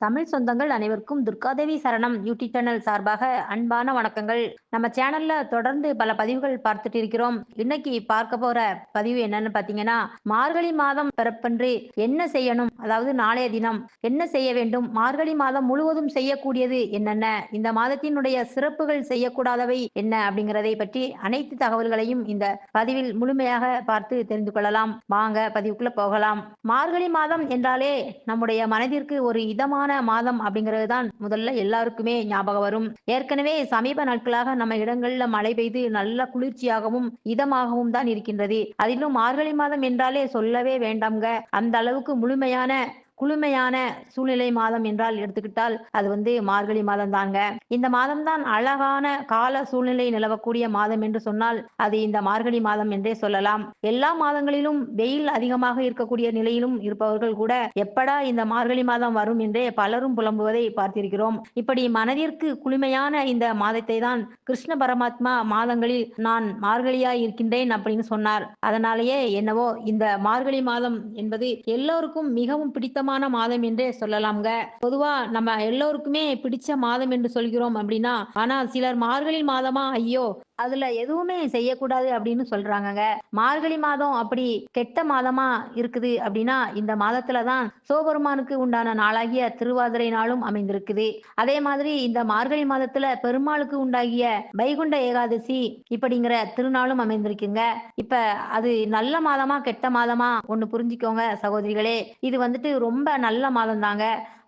தமிழ் சொந்தங்கள் அனைவருக்கும் துர்காதேவி சரணம் யூடியூப் சேனல் சார்பாக அன்பான வணக்கங்கள். நம்ம சேனல்ல தொடர்ந்து பல பதிவுகள் பார்த்துட்டு இருக்கிறோம். இன்னைக்கு பார்க்க போற பதிவு என்னன்னு பாத்தீங்கன்னா மார்கழி மாதம் பிறப்பன்று என்ன செய்யணும் அதாவது நாளைய தினம் என்ன செய்ய வேண்டும் மார்கழி மாதம் முழுவதும் செய்யக்கூடியது என்னென்ன இந்த மாதத்தினுடைய சிறப்புகள் செய்யக்கூடாதவை என்ன அப்படிங்கிறதை பற்றி அனைத்து தகவல்களையும் இந்த பதிவில் முழுமையாக பார்த்து தெரிந்து கொள்ளலாம். வாங்க பதிவுக்குள்ள போகலாம். மார்கழி மாதம் என்றாலே நம்முடைய மனதிற்கு ஒரு இதமான மாதம் அப்படிங்கிறது தான் முதல்ல எல்லாருக்குமே ஞாபகம் வரும். ஏற்கனவே சமீப நாட்களாக நம்ம இடங்கள்ல மழை பெய்து நல்ல குளிர்ச்சியாகவும் இதமாகவும் தான் இருக்கின்றது. அதிலும் மார்கழி மாதம் என்றாலே சொல்லவே வேண்டாம்ங்க. அந்த அளவுக்கு முழுமையான குளுமையான சூழ்நிலை மாதம் என்றால் எடுத்துக்கிட்டால் அது வந்து மார்கழி மாதம் தாங்க. இந்த மாதம் தான் அழகான கால சூழ்நிலை நிலவக்கூடிய மாதம் என்று சொன்னால் அது இந்த மார்கழி மாதம் என்றே சொல்லலாம். எல்லா மாதங்களிலும் வெயில் அதிகமாக இருக்கக்கூடிய நிலையிலும் இருப்பவர்கள் கூட எப்படா இந்த மார்கழி மாதம் வரும் என்றே பலரும் புலம்புவதை பார்த்திருக்கிறோம். இப்படி மனதிற்கு குளுமையான இந்த மாதத்தை தான் கிருஷ்ண பரமாத்மா மாதங்களில் நான் மார்கழியாய் இருக்கின்றேன் அப்படின்னு சொன்னார். அதனாலேயே என்னவோ இந்த மார்கழி மாதம் என்பது எல்லோருக்கும் மிகவும் பிடித்த பிடித்தமான மாதம் என்றே சொல்லலாம்ங்க. பொதுவா நம்ம எல்லோருக்குமே பிடிச்ச மாதம் என்று சொல்கிறோம் அப்படின்னா ஆனா சிலர் மார்கழி மாதமா ஐயோ அதுல எதுவுமே செய்யக்கூடாது அப்படின்னு சொல்றாங்கங்க. மார்கழி மாதம் அப்படி கெட்ட மாதமா இருக்குது அப்படின்னா இந்த மாதத்துல தான் சோபெருமானுக்கு உண்டான நாளாகிய திருவாதிரை நாளும் அமைந்திருக்குது. அதே மாதிரி இந்த மார்கழி மாதத்துல பெருமாளுக்கு உண்டாகிய வைகுண்ட ஏகாதசி இப்படிங்கிற திருநாளும் அமைந்திருக்குங்க. இப்ப அது நல்ல மாதமா கெட்ட மாதமா ஒண்ணு புரிஞ்சுக்கோங்க சகோதரிகளே. இது வந்துட்டு ரொம்ப நல்ல மாதம் தாங்க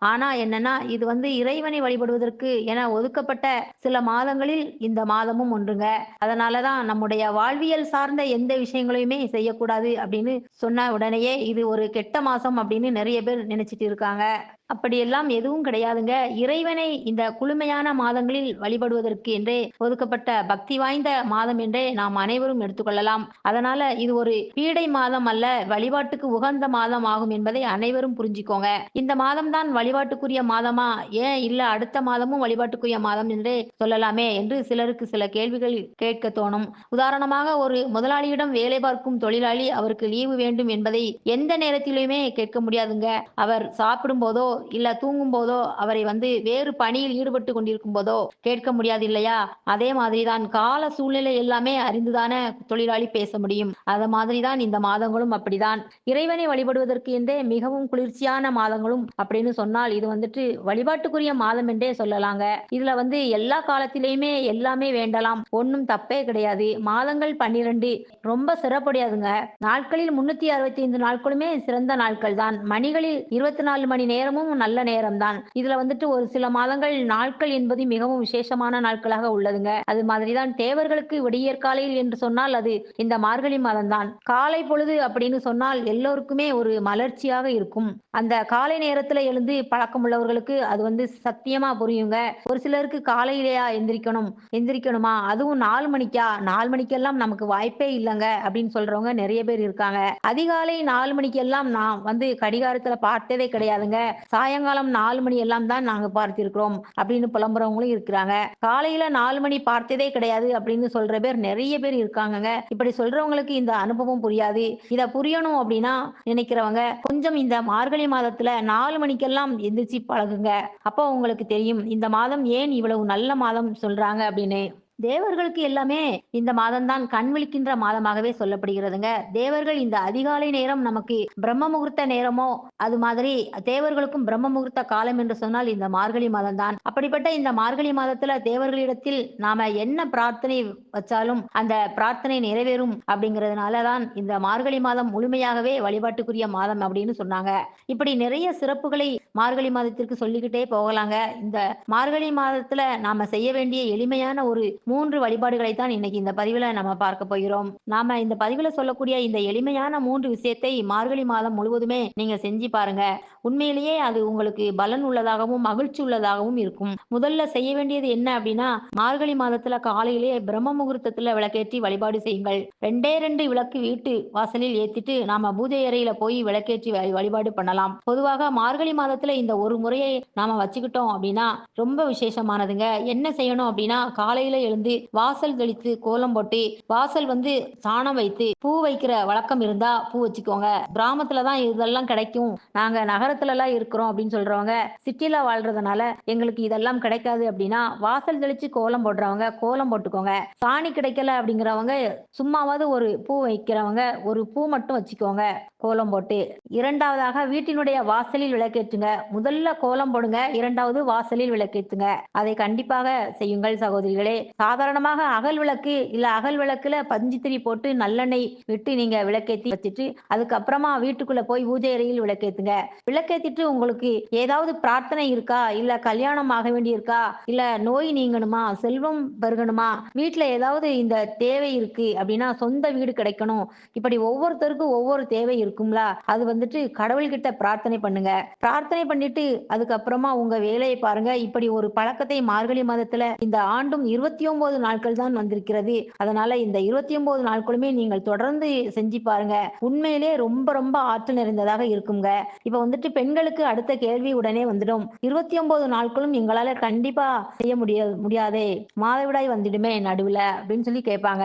ஆனா என்னன்னா இது வந்து இறைவனை வழிபடுவதற்கு என ஒதுக்கப்பட்ட சில மாதங்களில் இந்த மாதமும் ஒன்றுங்க. அதனாலதான் நம்முடைய வாழ்வியல் சார்ந்த எந்த விஷயங்களையுமே செய்யக்கூடாது அப்படின்னு சொன்ன உடனேயே இது ஒரு கெட்ட மாசம் அப்படின்னு நிறைய பேர் நினைச்சிட்டு இருக்காங்க. அப்படியெல்லாம் எதுவும் கிடையாதுங்க. இறைவனை இந்த குளுமையான மாதங்களில் வழிபடுவதற்கு என்றே ஒதுக்கப்பட்ட பக்தி வாய்ந்த மாதம் என்றே நாம் அனைவரும் எடுத்துக்கொள்ளலாம். அதனால இது ஒரு பீடை மாதம் அல்ல வழிபாட்டுக்கு உகந்த மாதம் ஆகும் என்பதை அனைவரும் புரிஞ்சுக்கோங்க. இந்த மாதம் தான் வழிபாட்டுக்குரிய மாதமா? ஏன் இல்ல அடுத்த மாதமும் வழிபாட்டுக்குரிய மாதம் என்றே சொல்லலாமே என்று சிலருக்கு சில கேள்விகள் கேட்க தோணும். உதாரணமாக ஒரு முதலாளியிடம் வேலை பார்க்கும் தொழிலாளி அவருக்கு லீவு வேண்டும் என்பதை எந்த நேரத்திலுமே கேட்க முடியாதுங்க. அவர் சாப்பிடும் போதோ இல்ல தூங்கும் போதோ அவரை வந்து வேறு பணியில் ஈடுபட்டு கொண்டிருக்கும் போதோ கேட்க முடியாது இல்லையா? அதே மாதிரிதான் கால சூழ்நிலை எல்லாமே அறிந்துதானே தொழிலாளி பேச முடியும். அத மாதிரிதான் இந்த மாதங்களும் அப்படிதான். இறைவனை வழிபடுவதற்கு என்றே மிகவும் குளிர்ச்சியான மாதங்களும் அப்படின்னு சொன்னால் இது வந்துட்டு வழிபாட்டுக்குரிய மாதம் என்றே சொல்லலாங்க. இதுல வந்து எல்லா காலத்திலயுமே எல்லாமே வேண்டலாம். ஒன்னும் தப்பே கிடையாது. மாதங்கள் பன்னிரண்டு ரொம்ப சிறப்படையாதுங்க. நாட்களில் முன்னூத்தி அறுபத்தி ஐந்து நாட்களுமே சிறந்த நாட்கள் தான் மணிகளில் இருபத்தி நாலு மணி நேரமும் நல்ல நேரம் தான் இதுல வந்துட்டு ஒரு சில மாதங்கள் நாட்கள் என்பது மிகவும் விசேஷமான நாட்களாக உள்ளதுங்க. அது மாதிரிதான் தேவர்களுக்கு விடியற்காலையில் என்று சொன்னால் அது இந்த மார்கழி மாதம் தான் காலை பொழுது அப்படின்னு சொன்னால் எல்லோருக்குமே ஒரு மலர்ச்சியாக இருக்கும். அந்த காலை நேரத்துல எழுந்து பழக்கம் உள்ளவர்களுக்கு அது வந்து சத்தியமா புரியுங்க. ஒரு சிலருக்கு காலையிலேயா எந்திரிக்கணும் எந்திரிக்கணுமா? அதுவும் நாலு மணிக்கா? நாலு மணிக்கெல்லாம் நமக்கு வாய்ப்பே இல்லைங்க அப்படின்னு சொல்றவங்க நிறைய பேர் இருக்காங்க. அதிகாலை நாலு மணிக்கெல்லாம் நான் வந்து கடிகாரத்துல பார்த்ததே கிடையாதுங்க. சாயங்காலம் நாலு மணி எல்லாம் தான் நாங்க பார்த்திருக்கிறோம் அப்படின்னு புலம்புறவங்களும் இருக்கிறாங்க. காலையில நாலு மணி பார்த்ததே கிடையாது அப்படின்னு சொல்ற பேர் நிறைய பேர் இருக்காங்கங்க. இப்படி சொல்றவங்களுக்கு இந்த அனுபவம் புரியாது. இத புரியணும் அப்படின்னா நினைக்கிறவங்க கொஞ்சம் இந்த மார்கழி மாதத்துல நாலு மணிக்கெல்லாம் எந்திரிச்சு பழகுங்க. அப்போ உங்களுக்கு தெரியும் இந்த மாதம் ஏன் இவ்வளவு நல்ல மாதம் சொல்றாங்க அப்படின்னு. தேவர்களுக்கு எல்லாமே இந்த மாதம்தான் கண் விழிக்கின்ற மாதமாகவே சொல்லப்படுகிறதுங்க. தேவர்கள் இந்த அதிகாலை நேரம் நமக்கு பிரம்ம முகூர்த்த நேரமோ அது மாதிரி தேவர்களுக்கும் பிரம்ம முகூர்த்த காலம் என்று சொன்னால் இந்த மார்கழி மாதம் தான் அப்படிப்பட்ட இந்த மார்கழி மாதத்துல தேவர்களிடத்தில் நாம என்ன பிரார்த்தனை வச்சாலும் அந்த பிரார்த்தனை நிறைவேறும் அப்படிங்கிறதுனாலதான் இந்த மார்கழி மாதம் முழுமையாகவே வழிபாட்டுக்குரிய மாதம் அப்படின்னு சொன்னாங்க. இப்படி நிறைய சிறப்புகளை மார்கழி மாதத்திற்கு சொல்லிக்கிட்டே போகலாங்க. இந்த மார்கழி மாதத்துல நாம செய்ய வேண்டிய எளிமையான ஒரு மூன்று வழிபாடுகளை தான் இன்னைக்கு இந்த பதிவுல நம்ம பார்க்க போகிறோம். நாம இந்த பதிவுல சொல்லக்கூடிய இந்த எளிமையான மூன்று விஷயத்தை மார்கழி மாதம் முழுவதுமே நீங்க செஞ்சு பாருங்க. உண்மையிலேயே அது உங்களுக்கு பலன் உள்ளதாகவும் மகிழ்ச்சி உள்ளதாகவும் இருக்கும். முதல்ல செய்ய வேண்டியது என்ன அப்படின்னா மார்கழி மாதத்துல காலையிலேயே பிரம்ம முகூர்த்தத்துல விளக்கேற்றி வழிபாடு செய்யுங்கள். ரெண்டே ரெண்டு விளக்கு வீட்டு வாசலில் ஏத்திட்டு நாம பூஜை அறையில போய் விளக்கேற்றி வழி- வழிபாடு பண்ணலாம். பொதுவாக மார்கழி மாதத்துல இந்த ஒரு முறையை நாம வச்சுக்கிட்டோம் அப்படின்னா ரொம்ப விசேஷமானதுங்க. என்ன செய்யணும் அப்படின்னா காலையில எழுந்து வாசல் தெளித்து கோலம் போட்டு வாசல் வந்து சாணம் வைத்து பூ வைக்கிற வழக்கம் இருந்தா பூ வச்சுக்கோங்க. கிராமத்துல தான் இதெல்லாம் கிடைக்கும். நாங்க நகரத்துல எல்லாம் இருக்கிறோம் அப்படின்னு சொல்றவங்க சிட்டில வாழ்றதுனால எங்களுக்கு இதெல்லாம் கிடைக்காது அப்படின்னா வாசல் தெளிச்சு கோலம் போடுறவங்க கோலம் போட்டுக்கோங்க. சாணி கிடைக்கல அப்படிங்கிறவங்க சும்மாவது ஒரு பூ வைக்கிறவங்க ஒரு பூ மட்டும் வச்சுக்கோங்க கோலம் போட்டு. இரண்டாவதாக வீட்டினுடைய வாசலில் விளக்கேற்றுங்க. முதல்ல கோலம் போடுங்க. இரண்டாவது வாசலில் விளக்கேத்துங்க. அதை கண்டிப்பாக செய்யுங்கள் சகோதரிகளே. சாதாரணமாக அகல் விளக்கு இல்ல அகல் விளக்குல பஞ்சு திரி போட்டு நல்லெண்ணெய் விட்டு நீங்க விளக்கேத்தி வச்சுட்டு அதுக்கப்புறமா வீட்டுக்குள்ள போய் பூஜை அறையில் விளக்கேத்துங்க. விளக்கேத்திட்டு உங்களுக்கு ஏதாவது பிரார்த்தனை இருக்கா? இல்ல கல்யாணம் ஆக வேண்டி இருக்கா இல்ல நோய் நீங்கணுமா? செல்வம் பெருகணுமா? வீட்டுல ஏதாவது இந்த தேவை இருக்கு அப்படின்னா சொந்த வீடு கிடைக்கணும். இப்படி ஒவ்வொருத்தருக்கும் ஒவ்வொரு தேவை இருக்கும்ல. அது வந்துட்டு கடவுள்கிட்ட பிரார்த்தனை பண்ணுங்க. பிரார்த்தனை பண்ணிட்டு அதுக்கப்புறமா உங்க வேலையை பாருங்க. இப்படி ஒரு பழக்கத்தை மார்கழி மாதத்துல இந்த ஆண்டும் இருபத்தி ஒன்பது நாட்கள் தான் வந்திருக்கிறது. அதனால இந்த இருபத்தி ஒன்பது நாட்களுமே நீங்கள் தொடர்ந்து செஞ்சு பாருங்க. உண்மையிலே ரொம்ப ரொம்ப ஆற்றல் நிறைந்ததாக இருக்குங்க. இப்ப வந்துட்டு பெண்களுக்கு அடுத்த கேள்வி உடனே வந்துடும். இருபத்தி ஒன்பது நாட்களும் எங்களால கண்டிப்பா செய்ய முடியாது முடியாதே. மாதவிடாய் வந்துடுமே நடுவுல அப்படின்னு சொல்லி கேட்பாங்க.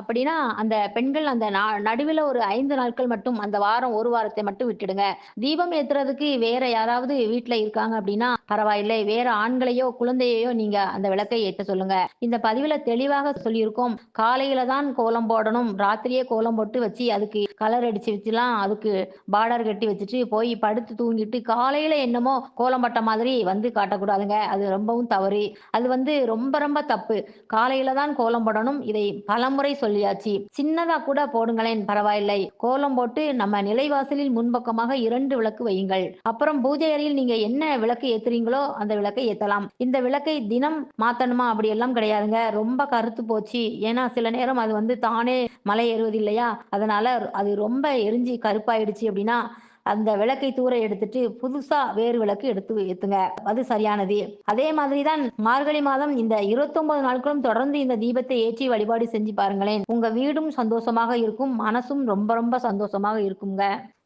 அப்படின்னா அந்த பெண்கள் அந்த நடுவில் ஒரு ஐந்து நாட்கள் மட்டும் அந்த வாரம் ஒரு வாரத்தை மட்டும் விட்டுடுங்க. தீபம் ஏத்துறதுக்கு வேற யாராவது யாராவது வீட்டுல இருக்காங்க அப்படின்னா பரவாயில்லை. வேற ஆண்களையோ குழந்தையோ நீங்க அந்த விளக்கை ஏற்ற சொல்லுங்க. இந்த பதிவுல தெளிவாக சொல்லியிருக்கோம். காலையில தான் கோலம் போடணும். ராத்திரியே கோலம் போட்டு வச்சு அதுக்கு கலர் அடிச்சு வச்சுலாம் அதுக்கு பார்டர் கட்டி வச்சுட்டு போய் படுத்து தூங்கிட்டு காலையில என்னமோ கோலம் பட்ட மாதிரி வந்து காட்டக்கூடாதுங்க. அது ரொம்பவும் தவறு. அது வந்து ரொம்ப ரொம்ப தப்பு. காலையில தான் கோலம் போடணும். இதை பலமுறை சொல்லியாச்சு. சின்னதா கூட போடுங்களேன் பரவாயில்லை. கோலம் போட்டு நம்ம நிலைவாசலில் முன்பக்கமாக இரண்டு விளக்கு வையுங்கள். அப்புறம் பூஜை அறையில் நீங்க என்ன விளக்கு ஏத்துறீங்களோ அந்த விளக்கை ஏத்தலாம். இந்த விளக்கை தினம் மாத்தணுமா? அப்படி எல்லாம் கிடையாதுங்க. ரொம்ப கருத்து போச்சு. ஏன்னா சில நேரம் அது வந்து தானே மலை ஏறுவது இல்லையா? அதனால அது ரொம்ப எரிஞ்சு கருப்பாயிடுச்சு அப்படின்னா அந்த விளக்கை தூர எடுத்துட்டு புதுசா வேறு விளக்கு எடுத்து ஏத்துங்க. அது சரியானது. அதே மாதிரிதான் மார்கழி மாதம் இந்த இருபத்தி ஒன்பது நாட்களும் தொடர்ந்து இந்த தீபத்தை ஏற்றி வழிபாடு செஞ்சு பாருங்களேன். உங்க வீடும் சந்தோஷமாக இருக்கும். மனசும் ரொம்ப ரொம்ப சந்தோஷமாக இருக்குங்க.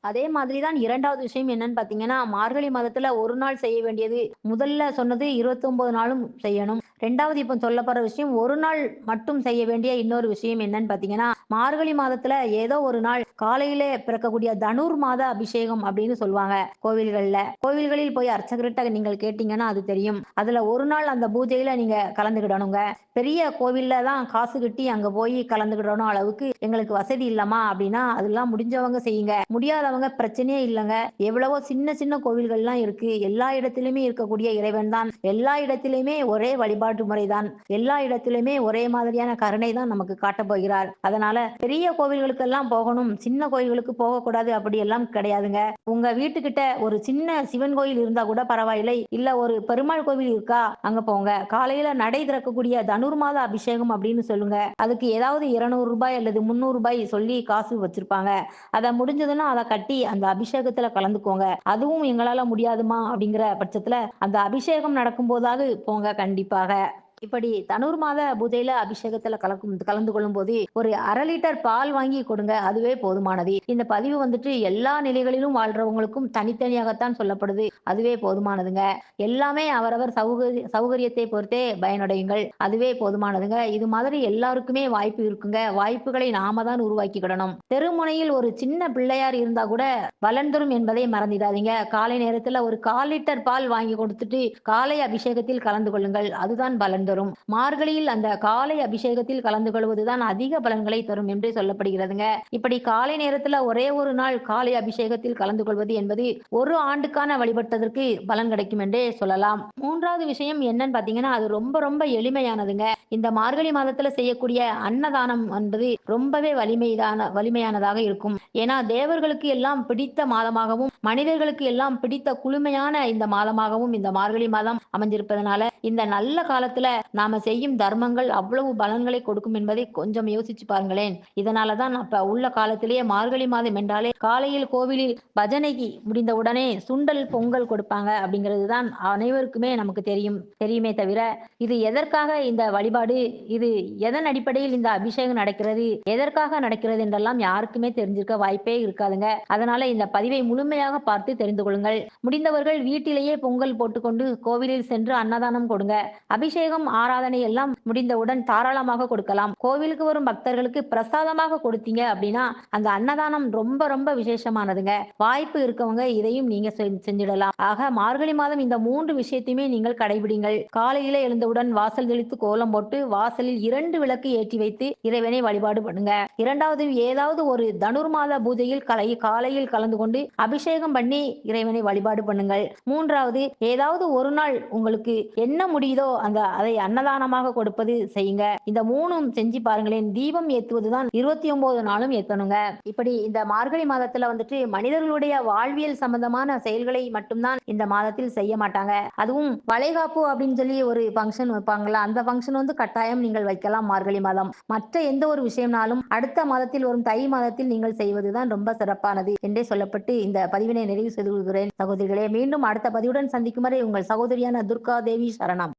அதே மாதிரி தான் இரண்டாவது விஷயம் என்னன்னு பாத்தீங்கன்னா மார்கழி மாதத்துல ஒரு நாள் செய்ய வேண்டியது முதல்ல சொன்னது இருபத்தி ஒன்பது நாளும் செய்யணும். ரெண்டாவது இப்போ சொல்லப்படுற விஷயம் ஒரு நாள் மட்டும் செய்ய வேண்டிய இன்னொரு விஷயம் என்னன்னு பாத்தீங்கன்னா மார்கழி மாதத்துல ஏதோ ஒரு நாள் காலையிலே பிறக்கக்கூடிய தனுர் மாத அபிஷேகம் அப்படின்னு சொல்லுவாங்க கோவில்கள்ல. கோவில்களில் போய் அர்ச்சகர்கிட்ட நீங்கள் கேட்டீங்கன்னா அது தெரியும். அதுல ஒரு நாள் அந்த பூஜையில நீங்க கலந்துக்கிடணுங்க. பெரிய கோவில்ல தான் காசு கட்டி அங்க போய் கலந்துக்கிடணும் அளவுக்கு எங்களுக்கு வசதி இல்லமா அப்படின்னா அதெல்லாம் முடிஞ்சவங்க செய்யுங்க. முடியாதவங்க பிரச்சனையே இல்லைங்க. எவ்வளவோ சின்ன சின்ன கோவில்கள்லாம் இருக்கு. எல்லா இடத்திலுமே இருக்கக்கூடிய இறைவன் தான். எல்லா இடத்திலுமே ஒரே வழிபாடு வழிபாட்டு முறைதான். எல்லா இடத்திலுமே ஒரே மாதிரியான கருணை தான் நமக்கு காட்டப் போகிறார். அதனால பெரிய கோவில்களுக்கெல்லாம் போகணும் சின்ன கோயில்களுக்கு போகக்கூடாது அப்படி எல்லாம் கிடையாதுங்க. உங்க வீட்டுக்கிட்ட ஒரு சின்ன சிவன் கோயில் இருந்தா கூட பரவாயில்லை. இல்ல ஒரு பெருமாள் கோவில் இருக்கா அங்க போங்க. காலையில நடை திறக்கக்கூடிய தனுர் மாத அபிஷேகம் அப்படின்னு சொல்லுங்க. அதுக்கு ஏதாவது இருநூறு ரூபாய் அல்லது முந்நூறு ரூபாய் சொல்லி காசு வச்சிருப்பாங்க. அதை முடிஞ்சதுன்னா அதை கட்டி அந்த அபிஷேகத்துல கலந்துக்கோங்க. அதுவும் எங்களால முடியாதுமா அப்படிங்கிற பட்சத்துல அந்த அபிஷேகம் நடக்கும் போதாவது போங்க கண்டிப்பாக. that இப்படி தனூர் மாத பூஜையில அபிஷேகத்துல கலக்கும் கலந்து கொள்ளும் போது ஒரு அரை லிட்டர் பால் வாங்கி கொடுங்க அதுவே போதுமானது. இந்த பதிவு வந்துட்டு எல்லா நிலைகளிலும் வாழ்றவங்களுக்கும் தனித்தனியாகத்தான் சொல்லப்படுது. அதுவே போதுமானதுங்க. எல்லாமே அவரவர் சௌகரிய சௌகரியத்தை பொறுத்தே பயனடையுங்கள். அதுவே போதுமானதுங்க. இது மாதிரி எல்லாருக்குமே வாய்ப்பு இருக்குங்க. வாய்ப்புகளை நாம தான் உருவாக்கிக்கிடணும். தெருமுனையில் ஒரு சின்ன பிள்ளையார் இருந்தா கூட வளர்ந்துரும் தரும் என்பதை மறந்துடாதீங்க. காலை நேரத்துல ஒரு கால் லிட்டர் பால் வாங்கி கொடுத்துட்டு காலை அபிஷேகத்தில் கலந்து கொள்ளுங்கள். அதுதான் பலன். தரும். மார்கழியில் அந்த காலை அபிஷேகத்தில் கலந்து கொள்வதுதான் அதிக பலன்களை தரும் என்று சொல்லப்படுகிறதுங்க. இப்படி காலை நேரத்துல ஒரே ஒரு நாள் காலை அபிஷேகத்தில் கலந்து கொள்வது என்பது ஒரு ஆண்டுக்கான வழிபட்டதற்கு பலன் கிடைக்கும் என்றே சொல்லலாம். மூன்றாவது விஷயம் என்னன்னு பாத்தீங்கன்னா அது ரொம்ப ரொம்ப எளிமையானதுங்க. இந்த மார்கழி மாதத்துல செய்யக்கூடிய அன்னதானம் என்பது ரொம்பவே வலிமைதான வலிமையானதாக இருக்கும். ஏன்னா தேவர்களுக்கு எல்லாம் பிடித்த மாதமாகவும் மனிதர்களுக்கு எல்லாம் பிடித்த குளுமையான இந்த மாதமாகவும் இந்த மார்கழி மாதம் அமைஞ்சிருப்பதனால இந்த நல்ல காலத்துல நாம செய்யும் தர்மங்கள் அவ்வளவு பலன்களை கொடுக்கும் என்பதை கொஞ்சம் யோசிச்சு பாருங்களேன். இதனாலதான் அப்ப உள்ள காலத்திலேயே மார்கழி மாதம் என்றாலே காலையில் கோவிலில் பஜனைக்கு முடிந்த உடனே சுண்டல் பொங்கல் கொடுப்பாங்க அப்படிங்கிறது தான் அனைவருக்குமே நமக்கு தெரியும். தெரியுமே தவிர இது எதற்காக இந்த வழிபாடு? இது எதன் அடிப்படையில் இந்த அபிஷேகம் நடக்கிறது? எதற்காக நடக்கிறது என்றெல்லாம் யாருக்குமே தெரிஞ்சிருக்க வாய்ப்பே இருக்காதுங்க. அதனால இந்த பதிவை முழுமையாக பார்த்து தெரிந்து கொள்ளுங்கள். முடிந்தவர்கள் வீட்டிலேயே பொங்கல் போட்டுக்கொண்டு கோவிலில் சென்று அன்னதானம் கொடுங்க. அபிஷேகம் தீபம் ஆராதனை எல்லாம் முடிந்தவுடன் தாராளமாக கொடுக்கலாம். கோவிலுக்கு வரும் பக்தர்களுக்கு பிரசாதமாக கொடுத்தீங்க அப்படின்னா அந்த அன்னதானம் ரொம்ப ரொம்ப விசேஷமானதுங்க. வாய்ப்பு இருக்கவங்க இதையும் நீங்க செஞ்சிடலாம். ஆக மார்கழி மாதம் இந்த மூன்று விஷயத்தையுமே நீங்கள் கடைபிடிங்கள். காலையில எழுந்தவுடன் வாசல் தெளித்து கோலம் போட்டு வாசலில் இரண்டு விளக்கு ஏற்றி வைத்து இறைவனை வழிபாடு பண்ணுங்க. இரண்டாவது ஏதாவது ஒரு தனுர்மாத பூஜையில் கலை காலையில் கலந்து கொண்டு அபிஷேகம் பண்ணி இறைவனை வழிபாடு பண்ணுங்கள். மூன்றாவது ஏதாவது ஒரு நாள் உங்களுக்கு என்ன முடியுதோ அந்த அதை அன்னதானமாக கொடுப்பது செய்யுங்க. இந்த மூணும் செஞ்சு பாருங்களேன். தீபம் ஏத்துவதுதான் இருபத்தி ஒன்பது நாளும் ஏத்தணுங்க. இப்படி இந்த மார்கழி மாதத்துல வந்துட்டு மனிதர்களுடைய வாழ்வியல் சம்பந்தமான செயல்களை மட்டும்தான் இந்த மாதத்தில் செய்ய மாட்டாங்க. அதுவும் வளைகாப்பு அப்படின்னு சொல்லி ஒரு ஃபங்க்ஷன் வைப்பாங்களா அந்த ஃபங்க்ஷன் வந்து கட்டாயம் நீங்கள் வைக்கலாம் மார்கழி மாதம். மற்ற எந்த ஒரு விஷயம்னாலும் அடுத்த மாதத்தில் வரும் தை மாதத்தில் நீங்கள் செய்வதுதான் ரொம்ப சிறப்பானது என்றே சொல்லப்பட்டு இந்த பதிவினை நிறைவு செய்து கொள்கிறேன் சகோதரிகளே. மீண்டும் அடுத்த பதிவுடன் சந்திக்கும் வரை உங்கள் சகோதரியான துர்கா தேவி சரணம்.